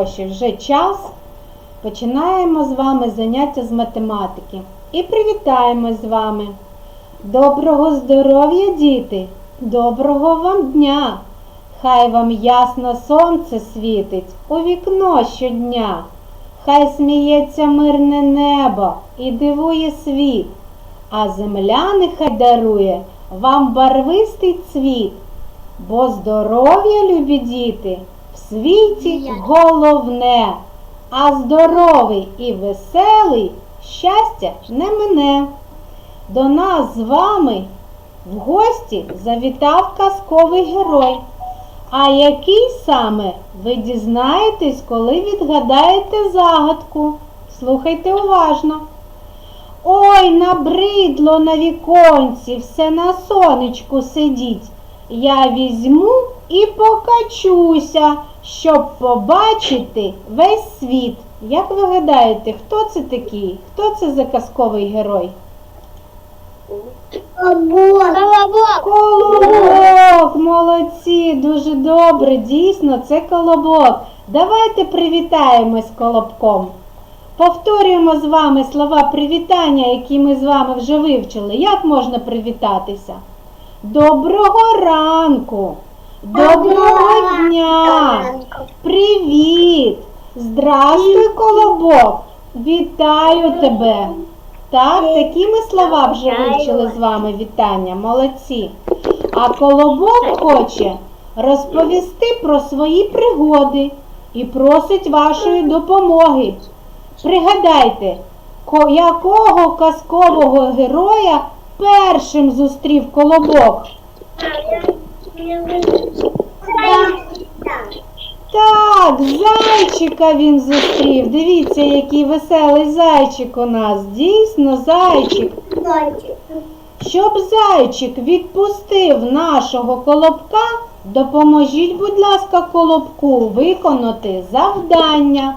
Вже час. Починаємо з вами заняття з математики. І привітаємось з вами. Доброго здоров'я, діти! Доброго вам дня! Хай вам ясно сонце світить у вікно щодня. Хай сміється мирне небо і дивує світ, а земля нехай дарує вам барвистий цвіт. Бо здоров'я, любі діти, в світі головне, а здоровий і веселий щастя не мине. До нас з вами в гості завітав казковий герой. А який саме ви дізнаєтесь, коли відгадаєте загадку? Слухайте уважно. Ой, набридло на віконці, все на сонечку сидіть. Я візьму і покачуся, щоб побачити весь світ. Як ви гадаєте, хто це такий? Хто це за казковий герой? Колобок. Колобок! Молодці! Дуже добре, дійсно, це колобок. Давайте привітаємось з колобком. Повторюємо з вами слова привітання, які ми з вами вже вивчили. Як можна привітатися? Доброго ранку! Доброго дня! Привіт! Здрастуй, колобок! Вітаю тебе! Так, такі ми слова вже вивчили з вами вітання. Молодці. А колобок хоче розповісти про свої пригоди і просить вашої допомоги. Пригадайте, якого казкового героя першим зустрів колобок? Так, зайчика він зустрів. Дивіться, який веселий зайчик у нас. Дійсно, зайчик. Щоб зайчик відпустив нашого колобка, допоможіть, будь ласка, колобку виконати завдання.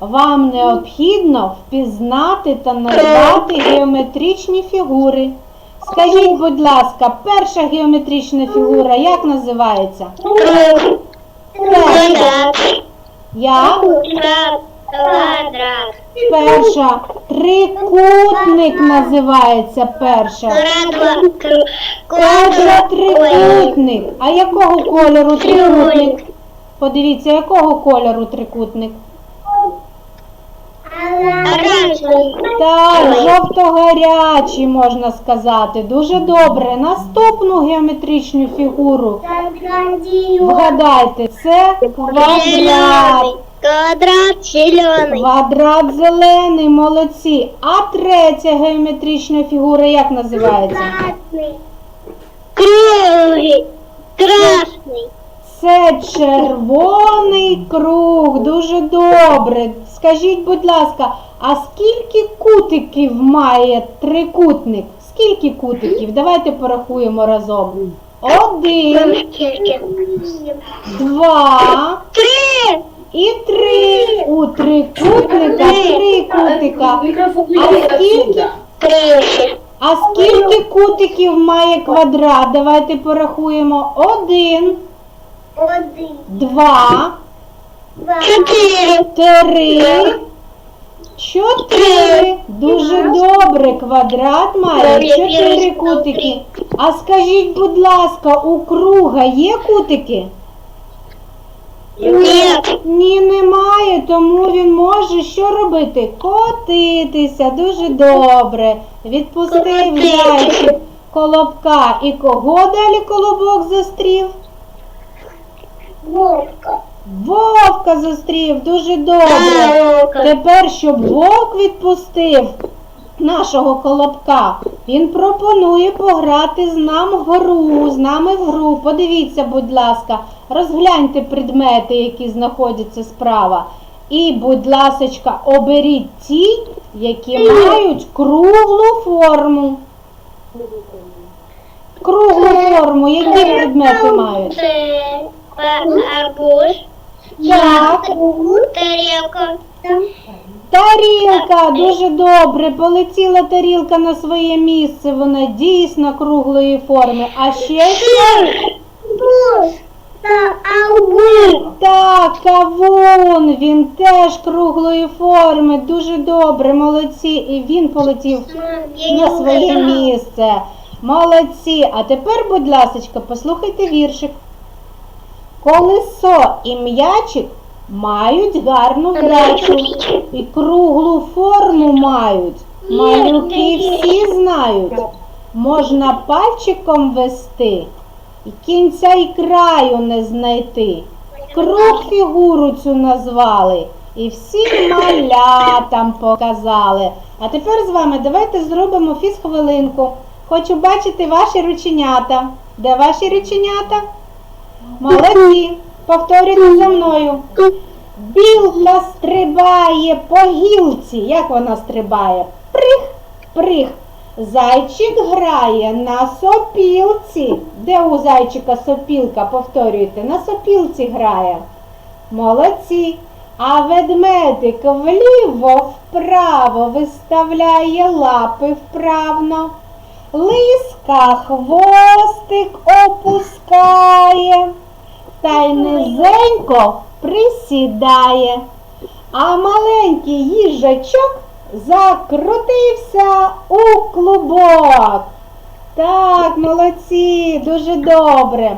Вам необхідно впізнати та назвати геометричні фігури. Скажіть, будь ласка, перша геометрична фігура як називається? Перша. Як? Квадрат. Перша. Трикутник називається перша. Перша трикутник. А якого кольору трикутник? Подивіться, якого кольору трикутник? Оранжевый. Так, жовто-гарячий можна сказати. Дуже добре. Наступну геометричну фігуру. Вгадайте, це квадрат. Зеленый. Квадрат зеленый. Квадрат зелений, молодці. А третя геометрична фігура як називається? Круглый. Красный. Це червоний круг. Дуже добре. Скажіть, будь ласка, а скільки кутиків має трикутник? Скільки кутиків? Давайте порахуємо разом. Один, два Три. і три. У трикутника три кутика. А скільки, а скільки кутиків має квадрат? Давайте порахуємо. Один, два, Четыре. Три. Чотири. Дуже добре. Квадрат має чотири кутики. А скажіть, будь ласка, у круга є кутики? Нет. Ні, немає, тому він може що робити? Котитися. Дуже добре. Відпустив зайчик колобка. І кого далі колобок зустрів? Вовка. Вовка зустрів. Дуже добре. Вовка. Тепер, щоб вовк відпустив нашого колобка, він пропонує пограти з нами в гру, з нами в гру. Подивіться, будь ласка, розгляньте предмети, які знаходяться справа. І, будь ласочка, оберіть ті, які мають круглу форму. Круглу форму, які предмети мають? Арбуз. Тарелка. Тарілка, дуже добре. Полетіла тарілка на своє місце. Вона дійсно круглої форми. А ще? Агур. Так, кавун, він теж круглої форми, дуже добре, молодці. І він полетів на своє місце. Молодці. А тепер, будь ласка, послухайте віршик. Колесо і м'ячик мають гарну вдачу і круглу форму мають. Малюки всі знають. Можна пальчиком вести і кінця і краю не знайти. Круг фігуру цю назвали і всім малятам показали. А тепер з вами давайте зробимо фізхвилинку. Хочу бачити ваші рученята. Де ваші рученята? Молодці. Повторюйте за мною. Білка стрибає по гілці. Як вона стрибає? Прих, прих. Зайчик грає на сопілці. Де у зайчика сопілка? Повторюйте, на сопілці грає. Молодці. А ведмедик вліво вправо виставляє лапи вправно. Лиска хвостик опускає та й низенько присідає. А маленький їжачок закрутився у клубок. Так, молодці, дуже добре.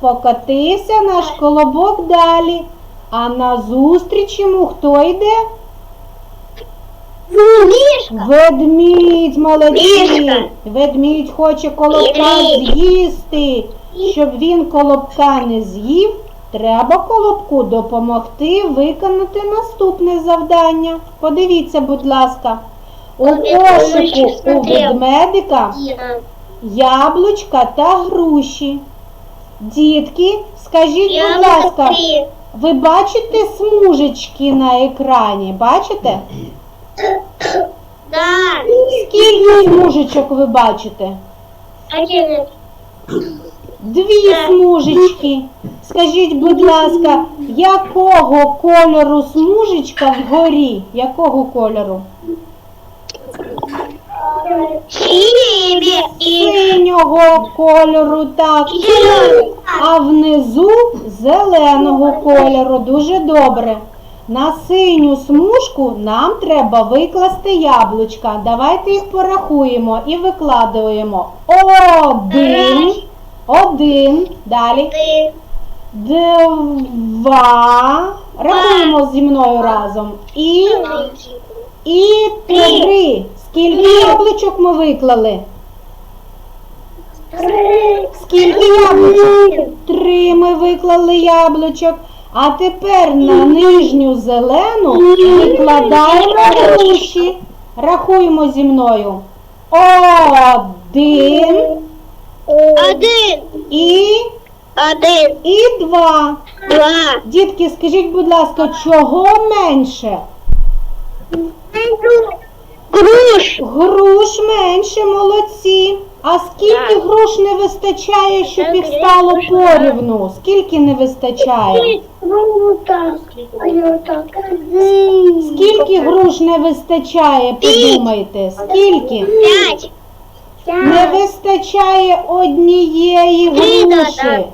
Покотився наш колобок далі. А назустріч йому хто йде? Мишка. Ведмідь. Мішка. Ведмідь хоче колобка Ведмідь. з'їсти. Щоб він колобка не з'їв, треба колобку допомогти виконати наступне завдання. Подивіться, будь ласка. У кошику у ведмедика яблучка та груші. Дітки, скажіть, будь ласка, ви бачите смужечки на екрані? Бачите? Да. Скільки смужечок ви бачите? Один. Дві смужечки. Скажіть, будь ласка, якого кольору смужечка вгорі? Якого кольору? Синього кольору, так. А внизу зеленого кольору. Дуже добре. На синю смужку нам треба викласти яблучка. Давайте їх порахуємо і викладуємо. Один. Один. Далі. Два. Рахуємо зі мною разом. І, і три. Скільки яблучок ми виклали? Скільки яблучок? Три ми виклали яблучок. А тепер на нижню зелену викладаємо груші. Рахуємо зі мною. Один Один. і, Один. і два. Два. Дітки, скажіть, будь ласка, чого менше? Груш. Груш менше, молодці. А скільки Так. груш не вистачає, щоб їх стало порівну? Скільки не вистачає? Вот так. Вот так. Скільки груш не вистачає, подумайте, скільки? Пять. Не вистачає однієї груші.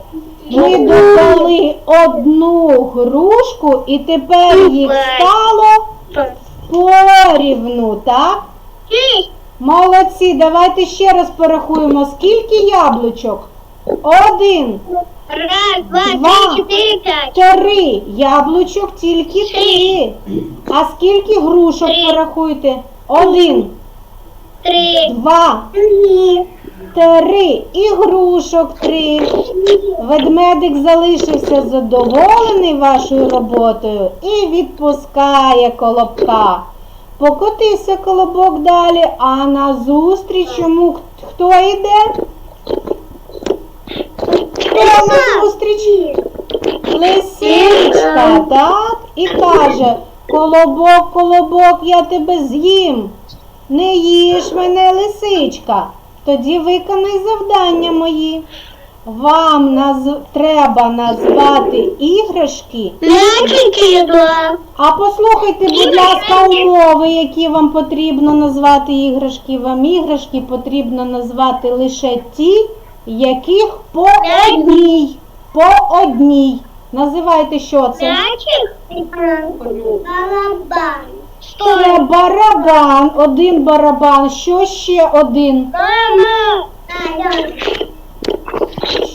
Ми додали одну грушку і тепер їх стало порівну, так? Молодці, давайте ще раз порахуємо, скільки яблучок? Один, Раз, два, Два. три, пять. три. Яблучок тільки три. А скільки грушок Три. порахуйте? Один, Три. два, три. І грушок три. Ведмедик залишився задоволений вашою роботою і відпускає колобка. Покотився колобок далі, а назустріч йому хто йде? Хто назустріч? Лисичка, так? І каже, колобок, колобок, я тебе з'їм. Не їж мене, лисичка. Тоді виконай завдання мої. Вам наз... треба назвати іграшки. А послухайте, будь ласка, умови, які вам потрібно назвати іграшки. Вам іграшки потрібно назвати лише ті, яких по одній. По одній. Називайте, що це? Барабан. Це барабан, один барабан. Що ще один? Мама.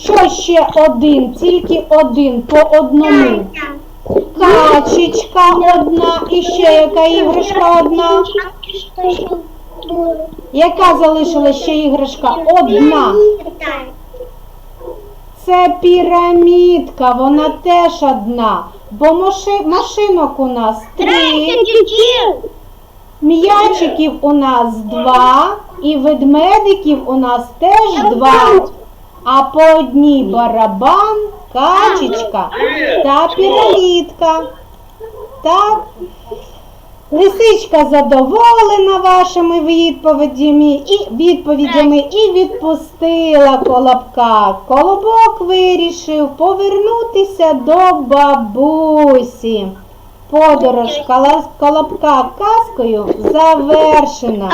Що ще один? Тільки один по одному. Качечка одна і ще яка іграшка одна. Яка залишилась ще іграшка? Одна. Це пірамідка, вона теж одна. Бо маши- машинок у нас три, м'ячиків у нас два, і ведмедиків у нас теж два. А по одній барабан, качечка та пірамідка. Так. Лисичка задоволена вашими відповідями і відповідями і відпустила колобка. Колобок вирішив повернутися до бабусі. Подорож колобка казкою завершена.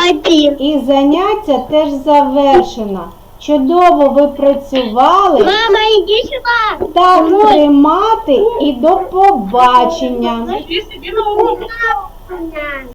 І заняття теж завершено. Чудово ви працювали. Мама, иди сюди. Так тримати і до побачення.